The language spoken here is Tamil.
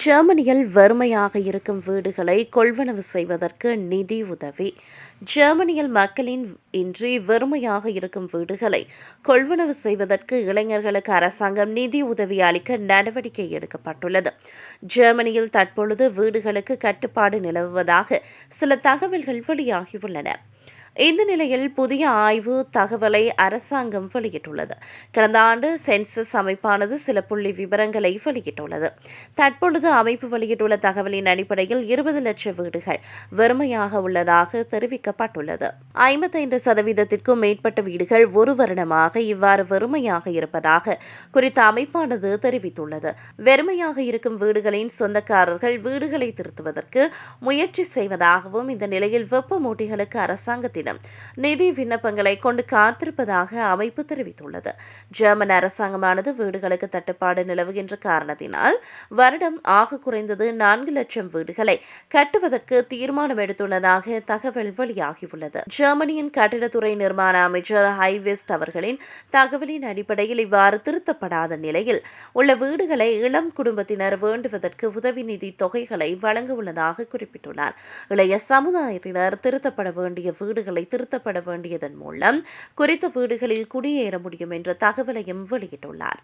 ஜெர்மனியில் வறுமையாக இருக்கும் வீடுகளை கொள்வனவு செய்வதற்கு நிதி உதவி. ஜெர்மனியில் மக்களின் இன்றி வறுமையாக இருக்கும் வீடுகளை கொள்வனவு செய்வதற்கு இளைஞர்களுக்கு அரசாங்கம் நிதி உதவி அளிக்க நடவடிக்கை எடுக்கப்பட்டுள்ளது. ஜெர்மனியில் தற்பொழுது வீடுகளுக்கு கட்டுப்பாடு நிலவுவதாக சில தகவல்கள் வெளியாகியுள்ளன. இந்த நிலையில் புதிய ஆய்வு தகவலை அரசாங்கம் வெளியிட்டுள்ளது. கடந்த ஆண்டு சென்சஸ் அமைப்பானது சில புள்ளி விவரங்களை வெளியிட்டுள்ளது. தற்பொழுது அமைப்பு வெளியிட்டுள்ள தகவலின் அடிப்படையில் இருபது லட்சம் வீடுகள் வெறுமையாக உள்ளதாக தெரிவிக்கப்பட்டுள்ளது. ஐம்பத்தைந்து சதவீதத்திற்கும் மேற்பட்ட வீடுகள் ஒரு வருடமாக இவ்வாறு வெறுமையாக இருப்பதாக குறித்த அமைப்பானது தெரிவித்துள்ளது. வெறுமையாக இருக்கும் வீடுகளின் சொந்தக்காரர்கள் வீடுகளை திருத்துவதற்கு முயற்சி செய்வதாகவும் இந்த நிலையில் வெப்பமூட்டிகளுக்கு அரசாங்கத்திடம் நிதி விண்ணப்பங்களை கொண்டு காத்திருப்பதாக அமைப்பு தெரிவித்துள்ளது. ஜெர்மன் அரசாங்கமானது வீடுகளுக்கு தட்டுப்பாடு நிலவுகின்ற காரணத்தினால் வருடம் ஆக குறைந்தது நான்கு லட்சம் வீடுகளை கட்டுவதற்கு தீர்மானம் எடுத்துள்ளதாக தகவல் வெளியாகியுள்ளது. ஜெர்மனியின் கட்டிடத்துறை நிர்மாண அமைச்சர் ஹைவெஸ்ட் அவர்களின் தகவலின் அடிப்படையில் இவ்வாறு திருத்தப்படாத நிலையில் உள்ள வீடுகளை இளம் குடும்பத்தினர் வேண்டுவதற்கு உதவி நிதி தொகைகளை வழங்க உள்ளதாக குறிப்பிட்டுள்ளார். இளைய சமுதாயத்தினர் திருத்தப்பட வேண்டிய வீடுகள் திருத்தப்பட வேண்டியதன் மூலம் குறித்த வீடுகளில் குடியேற முடியும் என்ற தகவலையும் வெளியிட்டுள்ளார்.